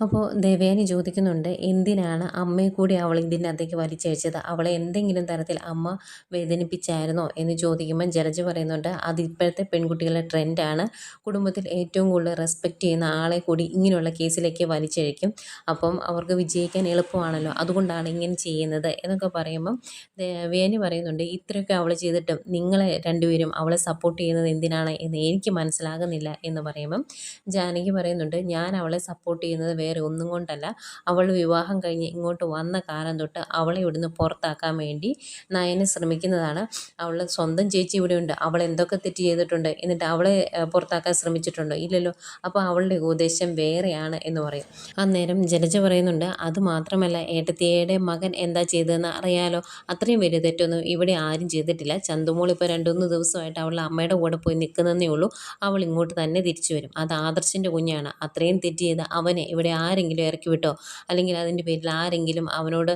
അപ്പോൾ ദേവയാനി ചോദിക്കുന്നുണ്ട് എന്തിനാണ് അമ്മയെ കൂടി അവൾ ഇതിന്റെ അകത്തേക്ക് വലിച്ചയച്ചത് അവളെ എന്തെങ്കിലും തരത്തിൽ അമ്മ വേദനിപ്പിച്ചായിരുന്നോ? എന്ന് ചോദിക്കുമ്പോൾ ജലജ പറയുന്നുണ്ട് അത് ഇപ്പോഴത്തെ പെൺകുട്ടികളുടെ ട്രെൻഡാണ് കുടുംബത്തിൽ ഏറ്റവും കൂടുതൽ റെസ്പെക്റ്റ് ചെയ്യുന്ന ആളെ കൂടി ഇങ്ങനെയുള്ള കേസിലേക്ക് വലിച്ചഴിക്കും. അപ്പം അവർക്ക് വിജയിക്കാൻ എളുപ്പമാണല്ലോ. അതുകൊണ്ടാണ് ഇങ്ങനെ ചെയ്യുന്നത്. എന്നൊക്കെ പറയുമ്പം ദേവയാനി പറയുന്നുണ്ട് ഇത്രയൊക്കെ അവൾ ചെയ്തിട്ടും നിങ്ങളെ രണ്ടുപേരും അവളെ സപ്പോർട്ട് ചെയ്യുന്നത് എന്തിനാണ്? എന്ന് എനിക്ക് മനസ്സിലാകുന്നില്ല എന്ന് പറയുമ്പം ജാനകി പറയുന്നുണ്ട് ഞാൻ അവളെ സപ്പോർട്ട് ചെയ്യുന്നത് വേറെ ഒന്നും കൊണ്ടല്ല. അവൾ വിവാഹം കഴിഞ്ഞ് ഇങ്ങോട്ട് വന്ന കാലം തൊട്ട് അവളെ ഇവിടുന്ന് പുറത്താക്കാൻ വേണ്ടി നയനെ ശ്രമിക്കുന്നതാണ്. അവൾ സ്വന്തം ചേച്ചി ഇവിടെയുണ്ട്. അവൾ എന്തൊക്കെ തെറ്റ് ചെയ്തിട്ടുണ്ട് എന്നിട്ട് അവളെ പുറത്താക്കാൻ ശ്രമിച്ചിട്ടുണ്ടോ? ഇല്ലല്ലോ. അപ്പോൾ അവളുടെ ഉദ്ദേശം വേറെയാണ് എന്ന് പറയും. അന്നേരം ജലജ പറയുന്നുണ്ട് അത് മാത്രമല്ല ഏട്ടത്തിയുടെ മകൻ എന്താ ചെയ്തതെന്ന് അറിയാലോ. അത്രയും വലിയ തെറ്റൊന്നും ഇവിടെ ആരും ചെയ്തിട്ടില്ല. ചന്തുമോൾ ഇപ്പോൾ രണ്ടുമൂന്ന് ദിവസമായിട്ട് അവളുടെ അമ്മയുടെ കൂടെ പോയി നിൽക്കുന്നതേ ഉള്ളൂ. അവൾ ഇങ്ങോട്ട് തന്നെ തിരിച്ചു വരും. അത് ആദർശിന്റെ കുഞ്ഞാണ്. അത്രയും തെറ്റ് ചെയ്ത് അവനെ ഇവിടെ ആരെങ്കിലും ഇറക്കി വിട്ടോ? അല്ലെങ്കിൽ അതിന്റെ പേരിൽ ആരെങ്കിലും അവനോട്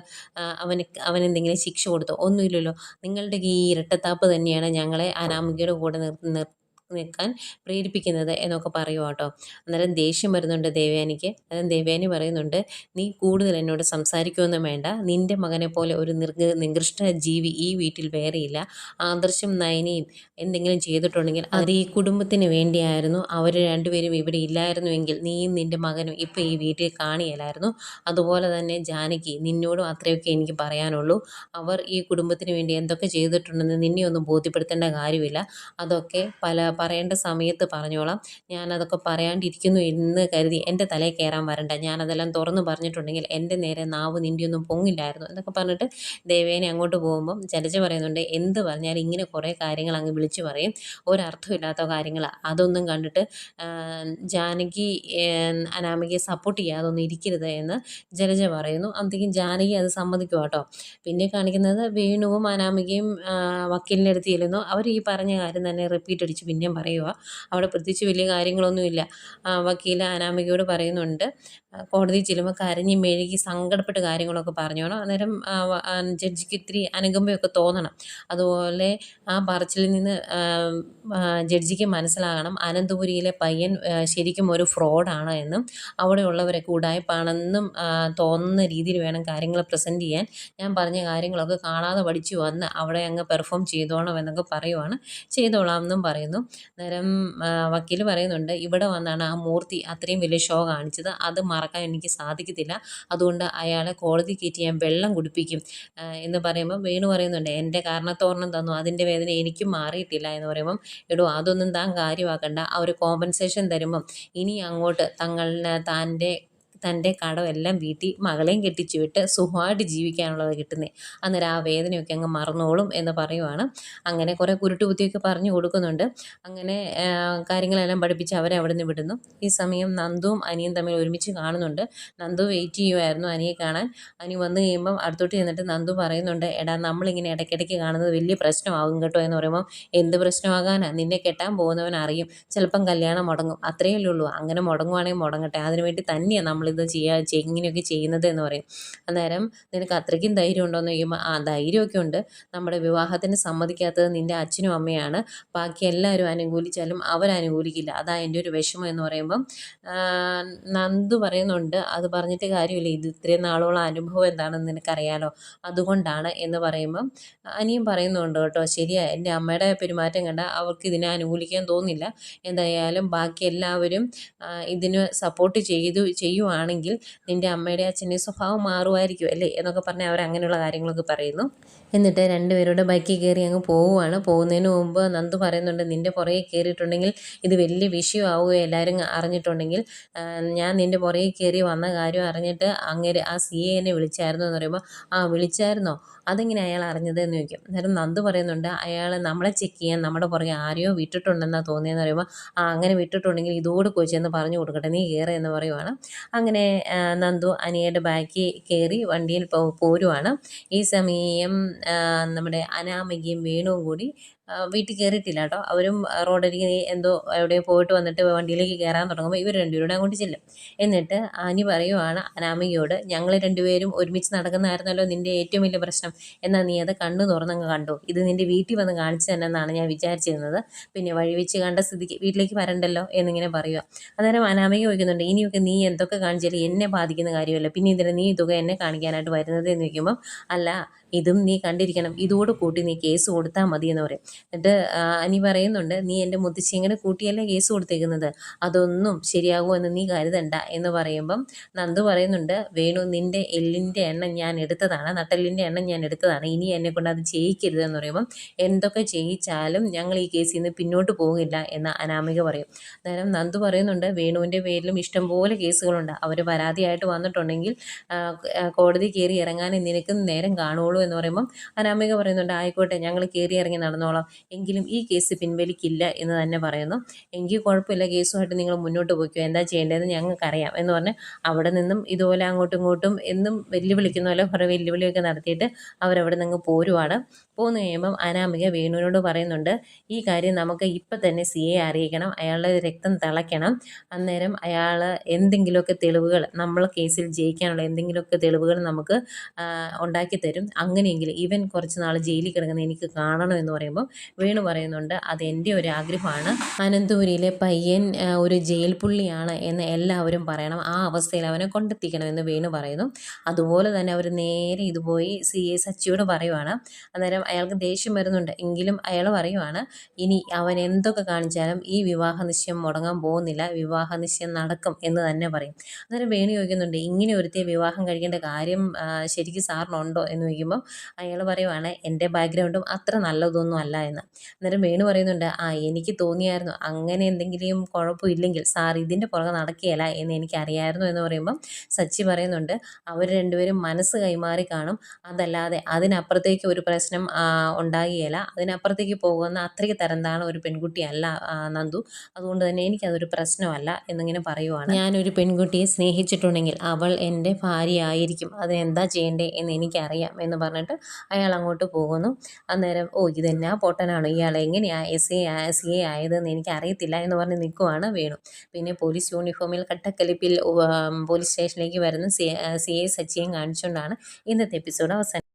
അവന് അവനെന്തെങ്കിലും ശിക്ഷ കൊടുത്തോ? ഒന്നുമില്ലല്ലോ. നിങ്ങളുടെ ഈ ഇരട്ടത്താപ്പ് തന്നെയാണ് ഞങ്ങളെ അനാമികയുടെ കൂടെ നിർ നിർ നിൽക്കാൻ പ്രേരിപ്പിക്കുന്നത് എന്നൊക്കെ പറയുക കേട്ടോ അന്നേരം ദേഷ്യം വരുന്നുണ്ട് ദേവയാനിക്ക്. അന്നേരം ദേവയാനി പറയുന്നുണ്ട് നീ കൂടുതൽ എന്നോട് സംസാരിക്കുമെന്നും വേണ്ട. നിന്റെ മകനെ പോലെ ഒരു നിർഗ നികൃഷ്ട ജീവി ഈ വീട്ടിൽ വേറെയില്ല. ആദർശം നയനയും എന്തെങ്കിലും ചെയ്തിട്ടുണ്ടെങ്കിൽ അത് ഈ കുടുംബത്തിന് വേണ്ടിയായിരുന്നു. അവർ രണ്ടുപേരും ഇവിടെ ഇല്ലായിരുന്നുവെങ്കിൽ നീയും നിന്റെ മകനും ഇപ്പോൾ ഈ വീട്ടിൽ കാണിയല്ലായിരുന്നു അതുപോലെ തന്നെ ജാനകി നിന്നോടും അത്രയൊക്കെ എനിക്ക് പറയാനുള്ളൂ. അവർ ഈ കുടുംബത്തിന് വേണ്ടി എന്തൊക്കെ ചെയ്തിട്ടുണ്ടെന്ന് നിന്നെ ഒന്നും ബോധ്യപ്പെടുത്തേണ്ട കാര്യമില്ല. അതൊക്കെ പല പറയേണ്ട സമയത്ത് പറഞ്ഞോളാം. ഞാനതൊക്കെ പറയാണ്ടിരിക്കുന്നു എന്ന് കരുതി എന്റെ തലയിൽ കയറാൻ വരണ്ട. ഞാനതെല്ലാം തുറന്ന് പറഞ്ഞിട്ടുണ്ടെങ്കിൽ എന്റെ നേരെ നാവ് നിന്റെയൊന്നും പൊങ്ങില്ലായിരുന്നു എന്നൊക്കെ പറഞ്ഞിട്ട് ദേവേനെ അങ്ങോട്ട് പോകുമ്പം ചലച്ച് പറയുന്നുണ്ട് എന്ത് പറഞ്ഞാലും ഇങ്ങനെ കുറേ കാര്യങ്ങൾ അങ്ങ് വിളിച്ചു പറയും. ഒരർത്ഥമില്ലാത്ത കാര്യങ്ങൾ അതൊന്നും കണ്ടിട്ട് ജാനകി അനാമികയെ സപ്പോർട്ട് ചെയ്യാതൊന്നും ഇരിക്കരുത് എന്ന് ജലജ പറയുന്നു. അന്നേക്കും ജാനകി അത് സമ്മതിക്കും കേട്ടോ. പിന്നെ കാണിക്കുന്നത് വേണുവും അനാമികയും വക്കീലിന്റെ അടുത്ത് ചെല്ലുന്നു. അവർ ഈ പറഞ്ഞ കാര്യം തന്നെ റിപ്പീറ്റ് അടിച്ച്. പിന്നെയും പറയുക അവിടെ പ്രത്യേകിച്ച് വലിയ കാര്യങ്ങളൊന്നുമില്ല. വക്കീൽ അനാമികയോട് പറയുന്നുണ്ട്. കോടതി ചെല്ലുമ്പോൾ കരഞ്ഞ് മെഴുകി സങ്കടപ്പെട്ട് കാര്യങ്ങളൊക്കെ പറഞ്ഞോണം അന്നേരം ജഡ്ജിക്ക് ഇത്തിരി അനുകമ്പയൊക്കെ തോന്നണം. അതുപോലെ ആ പറച്ചിലിൽ നിന്ന് ജഡ്ജിക്ക് മനസ്സിലാകണം. അനന്തപുരിയിലെ പയ്യൻ ശരിക്കും ഒരു ഫ്രോഡാണ് എന്നും അവിടെയുള്ളവരൊക്കെ ഉടായ്പാണെന്നും തോന്നുന്ന രീതിയിൽ വേണം കാര്യങ്ങൾ പ്രസന്റ് ചെയ്യാൻ. ഞാൻ പറഞ്ഞ കാര്യങ്ങളൊക്കെ കാണാതെ പഠിച്ചു വന്ന് അവിടെ അങ്ങ് പെർഫോം ചെയ്തോണം എന്നൊക്കെ പറയുവാണ്. ചെയ്തോളാം എന്നും പറയുന്നു. അന്നേരം വക്കീൽ പറയുന്നുണ്ട് ഇവിടെ വന്നാണ് ആ മൂർത്തി അത്രയും വലിയ ഷോ കാണിച്ചത്. അത് മറക്കാൻ എനിക്ക് സാധിക്കത്തില്ല. അതുകൊണ്ട് അയാളെ കോടതി കയറ്റി ഞാൻ വെള്ളം കുടിപ്പിക്കും. എന്ന് പറയുമ്പോൾ വേണു പറയുന്നുണ്ട് എന്റെ കാരണത്തോരണം തന്നു. അതിന്റെ വേദന എനിക്കും മാറിയിട്ടില്ല. എന്ന് പറയുമ്പം എടോ അതൊന്നും താൻ കാര്യമാക്കണ്ട. അവർ കോമ്പൻസേഷൻ തരുമ്പം ഇനി അങ്ങോട്ട് തങ്ങളുടെ തന്റെ തന്റെ കടം എല്ലാം വീട്ടി മകളെയും കെട്ടിച്ചു വിട്ട് സുഖമായിട്ട് ജീവിക്കാനുള്ളത് കിട്ടുന്നത് അന്നേരം ആ വേദനയൊക്കെ അങ്ങ് മറന്നോളും എന്ന് പറയുവാണ്. അങ്ങനെ കുറേ കുരുട്ടുബുദ്ധിയൊക്കെ പറഞ്ഞു കൊടുക്കുന്നുണ്ട്. അങ്ങനെ കാര്യങ്ങളെല്ലാം പഠിപ്പിച്ച് അവരെ അവിടെ നിന്ന് വിടുന്നു. ഈ സമയം നന്ദുവും അനിയും തമ്മിൽ ഒരുമിച്ച് കാണുന്നുണ്ട്. നന്ദു വെയിറ്റ് ചെയ്യുമായിരുന്നു അനിയെ കാണാൻ. അനി വന്നു കഴിയുമ്പം അടുത്തോട്ട് ചെന്നിട്ട് നന്ദു പറയുന്നുണ്ട് എടാ നമ്മളിങ്ങനെ ഇടയ്ക്കിടയ്ക്ക് കാണുന്നത് വലിയ പ്രശ്നമാകും കേട്ടോ എന്ന് പറയുമ്പോൾ എന്ത് പ്രശ്നമാകാനാണ് നിന്നെ കെട്ടാൻ പോകുന്നവൻ അറിയും. ചിലപ്പം കല്യാണം മുടങ്ങും. അത്രയല്ലേ ഉള്ളൂ. അങ്ങനെ മുടങ്ങുവാണെങ്കിൽ മുടങ്ങട്ടെ. അതിനുവേണ്ടി തന്നെയാണ് നമ്മൾ ഇത് ചെയ്യാ ഇങ്ങനെയൊക്കെ ചെയ്യുന്നത് എന്ന് പറയും. അന്നേരം നിനക്ക് അത്രയ്ക്കും ധൈര്യം ഉണ്ടോ എന്ന് ചോദിക്കുമ്പോൾ ആ ധൈര്യമൊക്കെ ഉണ്ട്. നമ്മുടെ വിവാഹത്തിന് സമ്മതിക്കാത്തത് നിന്റെ അച്ഛനും അമ്മയാണ്. ബാക്കി എല്ലാവരും അനുകൂലിച്ചാലും അവരനുകൂലിക്കില്ല അതാ എന്റെ ഒരു വിഷമം എന്ന് പറയുമ്പം നന്ദു പറയുന്നുണ്ട് അത് പറഞ്ഞിട്ട് കാര്യമില്ല. ഇത് ഇത്രയും നാളോളം അനുഭവം എന്താണെന്ന് നിനക്കറിയാലോ? അതുകൊണ്ടാണ് എന്ന് പറയുമ്പം അനിയും പറയുന്നുണ്ട് കേട്ടോ ശരിയാ എന്റെ അമ്മയുടെ പെരുമാറ്റം കണ്ട അവർക്ക് ഇതിനെ അനുകൂലിക്കാൻ തോന്നില്ല. എന്തായാലും ബാക്കി എല്ലാവരും ഇതിന് സപ്പോർട്ട് ചെയ്തു ചെയ്യുവാണ്. ആണെങ്കിൽ നിന്റെ അമ്മയുടെ അച്ഛന്റെ സ്വഭാവം മാറുമായിരിക്കും അല്ലേ? എന്നൊക്കെ പറഞ്ഞ് അവർ അങ്ങനെയുള്ള കാര്യങ്ങളൊക്കെ പറയുന്നു. എന്നിട്ട് രണ്ടുപേരുടെ ബൈക്കിൽ കയറി അങ്ങ് പോവുകയാണ് പോകുന്നതിന് മുമ്പ് നന്ദു പറയുന്നുണ്ട് നിന്റെ പുറകെ കയറിയിട്ടുണ്ടെങ്കിൽ ഇത് വലിയ വിഷയമാവുകയോ എല്ലാവരും അറിഞ്ഞിട്ടുണ്ടെങ്കിൽ ഞാൻ നിന്റെ പുറകെ കയറി വന്ന കാര്യം അറിഞ്ഞിട്ട് അങ്ങേര് ആ സി എന്നെ വിളിച്ചായിരുന്നു എന്ന് പറയുമ്പോൾ ആ വിളിച്ചായിരുന്നോ? അതെങ്ങനെ അയാൾ അറിഞ്ഞത് എന്ന് ചോദിക്കും. അന്നേരം നന്ദു പറയുന്നുണ്ട് അയാൾ നമ്മളെ ചെക്ക് ചെയ്യാൻ നമ്മുടെ പുറകെ ആരെയോ വിട്ടിട്ടുണ്ടെന്നാണ് തോന്നിയെന്ന് പറയുമ്പോൾ ആ അങ്ങനെ വിട്ടിട്ടുണ്ടെങ്കിൽ ഇതോട് കൊച്ചെന്ന് പറഞ്ഞു കൊടുക്കട്ടെ നീ കയറുക എന്ന് പറയുവാണ്. അങ്ങനെ നന്ദു അനിയയുടെ ബാക്കി കയറി വണ്ടിയിൽ പോരുവാണ്. ഈ സമയം നമ്മുടെ അനാമികയും വേണുവും കൂടി വീട്ടിൽ കയറിയിട്ടില്ല കേട്ടോ. അവരും റോഡരികെ എന്തോ എവിടെയോ പോയിട്ട് വന്നിട്ട് വണ്ടിയിലേക്ക് കയറാൻ തുടങ്ങുമ്പോൾ ഇവർ രണ്ടുപേരും അങ്ങോട്ട് ചെല്ലും. എന്നിട്ട് ആനി പറയുവാണ് അനാമികയോട് ഞങ്ങൾ രണ്ടുപേരും ഒരുമിച്ച് നടക്കുന്നതായിരുന്നല്ലോ നിന്റെ ഏറ്റവും വലിയ പ്രശ്നം. എന്നാൽ നീ അത് കണ്ണു തുറന്നങ്ങ് കണ്ടു? ഇത് നിന്റെ വീട്ടിൽ വന്ന് കാണിച്ചു തന്നെ എന്നാണ് ഞാൻ വിചാരിച്ചിരുന്നത്. പിന്നെ വഴി വെച്ച് കണ്ട സ്ഥിതിക്ക് വീട്ടിലേക്ക് വരണ്ടല്ലോ? എന്നിങ്ങനെ പറയുക അന്നേരം അനാമിക ചോദിക്കുന്നുണ്ട് ഇനിയൊക്കെ നീ എന്തൊക്കെ കാണിച്ചാലും എന്നെ ബാധിക്കുന്ന കാര്യമല്ല? പിന്നെ ഇതിന് നീ തുക എന്നെ കാണിക്കാനായിട്ട് വരുന്നത്? എന്ന് ചോദിക്കുമ്പം അല്ല ഇതും നീ കണ്ടിരിക്കണം. ഇതോട് കൂട്ടി നീ കേസ് കൊടുത്താൽ മതി എന്ന് പറയും. എന്നിട്ട് അനി പറയുന്നുണ്ട് നീ എന്റെ മുത്തശ്ശിങ്ങനെ കൂട്ടിയല്ലേ കേസ് കൊടുത്തേക്കുന്നത്? അതൊന്നും ശരിയാകുമെന്ന് നീ കരുതണ്ട. എന്ന് പറയുമ്പം നന്ദു പറയുന്നുണ്ട് വേണു നിന്റെ എല്ലിന്റെ എണ്ണം ഞാൻ എടുത്തതാണ്. നട്ടെല്ലിന്റെ എണ്ണം ഞാൻ എടുത്തതാണ്. ഇനി എന്നെ കൊണ്ട് അത് ചെയ്യിക്കരുത്. എന്ന് പറയുമ്പം എന്തൊക്കെ ചെയ്യിച്ചാലും ഞങ്ങൾ ഈ കേസിൽ നിന്ന് പിന്നോട്ട് പോകില്ല എന്ന് അനാമിക പറയും. അന്നേരം നന്ദു പറയുന്നുണ്ട് വേണുവിന്റെ പേരിലും ഇഷ്ടംപോലെ കേസുകളുണ്ട്. അവർ പരാതിയായിട്ട് വന്നിട്ടുണ്ടെങ്കിൽ കോടതി കയറി ഇറങ്ങാൻ നിനക്കും നേരം കാണുള്ളൂ എന്ന് പറയുമ്പം അനാമിക പറയുന്നുണ്ട് ആയിക്കോട്ടെ ഞങ്ങൾ കയറി ഇറങ്ങി നടന്നോളാം. എങ്കിലും ഈ കേസ് പിൻവലിക്കില്ല എന്ന് തന്നെ പറയുന്നു. എങ്കിൽ കുഴപ്പമില്ല കേസുമായിട്ട് നിങ്ങൾ മുന്നോട്ട് പോയിക്കോ. എന്താ ചെയ്യേണ്ടതെന്ന് ഞങ്ങൾക്കറിയാം എന്ന് പറഞ്ഞ് അവിടെ നിന്നും ഇതുപോലെ അങ്ങോട്ടും ഇങ്ങോട്ടും എന്നും വെല്ലുവിളിക്കുന്ന പോലെ കുറേ വെല്ലുവിളിയൊക്കെ നടത്തിയിട്ട് അവരവിടെ നിന്ന് പോരുവാണ്. പോന്നു കഴിയുമ്പം അനാമിക വേണുവിനോട് പറയുന്നുണ്ട് ഈ കാര്യം നമുക്ക് ഇപ്പം തന്നെ സി എ അറിയിക്കണം. അയാളുടെ രക്തം തിളയ്ക്കണം. അന്നേരം അയാൾ എന്തെങ്കിലുമൊക്കെ തെളിവുകൾ നമ്മൾ കേസിൽ ജയിക്കാനുള്ള എന്തെങ്കിലുമൊക്കെ തെളിവുകൾ നമുക്ക് ഉണ്ടാക്കി തരും അങ്ങനെയെങ്കിൽ ഇവൻ കുറച്ച് നാൾ ജയിലിൽ കിടക്കുന്ന എനിക്ക് കാണണം എന്ന് പറയുമ്പോൾ വേണു പറയുന്നുണ്ട് അത് എന്റെ ഒരു ആഗ്രഹമാണ്. അനന്തപുരിയിലെ പയ്യൻ ഒരു ജയിൽ പുള്ളിയാണ് എന്ന് എല്ലാവരും പറയണം. ആ അവസ്ഥയിൽ അവനെ കൊണ്ടെത്തിക്കണമെന്ന് വേണു പറയുന്നു. അതുപോലെ തന്നെ അവർ നേരെ ഇത് പോയി സി എ സച്ചിയോട് പറയുവാണ്. അന്നേരം അയാൾക്ക് ദേഷ്യം വരുന്നുണ്ട്. എങ്കിലും അയാൾ പറയുവാണ് ഇനി അവൻ എന്തൊക്കെ കാണിച്ചാലും ഈ വിവാഹ നിശ്ചയം മുടങ്ങാൻ പോകുന്നില്ല. വിവാഹ നിശ്ചയം നടക്കും എന്ന് തന്നെ പറയും. അന്നേരം വേണു ചോദിക്കുന്നുണ്ട് ഇങ്ങനെ ഒരുത്തിയെ വിവാഹം കഴിക്കേണ്ട കാര്യം ശരിക്കും സാറിനുണ്ടോ എന്ന് ചോദിക്കുമ്പോൾ അയാൾ പറയുവാണ് എന്റെ ബാക്ക്ഗ്രൗണ്ടും അത്ര നല്ലതൊന്നും അല്ല എന്ന്. അന്നേരം വേണു പറയുന്നുണ്ട് ആ എനിക്ക് തോന്നിയായിരുന്നു. അങ്ങനെ എന്തെങ്കിലും കുഴപ്പമില്ലെങ്കിൽ സാർ ഇതിന്റെ പുറകെ നടക്കുകയില്ല എന്ന് എനിക്കറിയായിരുന്നു എന്ന് പറയുമ്പം സച്ചി പറയുന്നുണ്ട് അവർ രണ്ടുപേരും മനസ്സ് കൈമാറി കാണും. അതല്ലാതെ അതിനപ്പുറത്തേക്ക് ഒരു പ്രശ്നം ഉണ്ടാകുകയില്ല. അതിനപ്പുറത്തേക്ക് പോകുന്ന അത്രയ്ക്ക് തരംതാണ് ഒരു പെൺകുട്ടിയല്ല നന്ദു. അതുകൊണ്ട് തന്നെ എനിക്കതൊരു പ്രശ്നമല്ല എന്നിങ്ങനെ പറയുവാണ്. ഞാനൊരു പെൺകുട്ടിയെ സ്നേഹിച്ചിട്ടുണ്ടെങ്കിൽ അവൾ എന്റെ ഭാര്യയായിരിക്കും. അതിനെന്താ ചെയ്യേണ്ടേ എന്ന് എനിക്കറിയാം എന്ന് പറഞ്ഞിട്ട് അയാൾ അങ്ങോട്ട് പോകുന്നു. അന്നേരം ഓ ഇതെന്നാ പൊട്ടനാണ്? ഇയാൾ എങ്ങനെയാണ് എസ് എ സി എ ആയതെന്ന് എനിക്ക് അറിയത്തില്ല എന്ന് പറഞ്ഞ് നിൽക്കുവാണ് വേണു. പിന്നെ പോലീസ് യൂണിഫോമിൽ കട്ടക്കലിപ്പിൽ പോലീസ് സ്റ്റേഷനിലേക്ക് വരുന്ന സി സി എ സച്ചിയും കാണിച്ചുകൊണ്ടാണ് ഇന്നത്തെ എപ്പിസോഡ് അവസാനം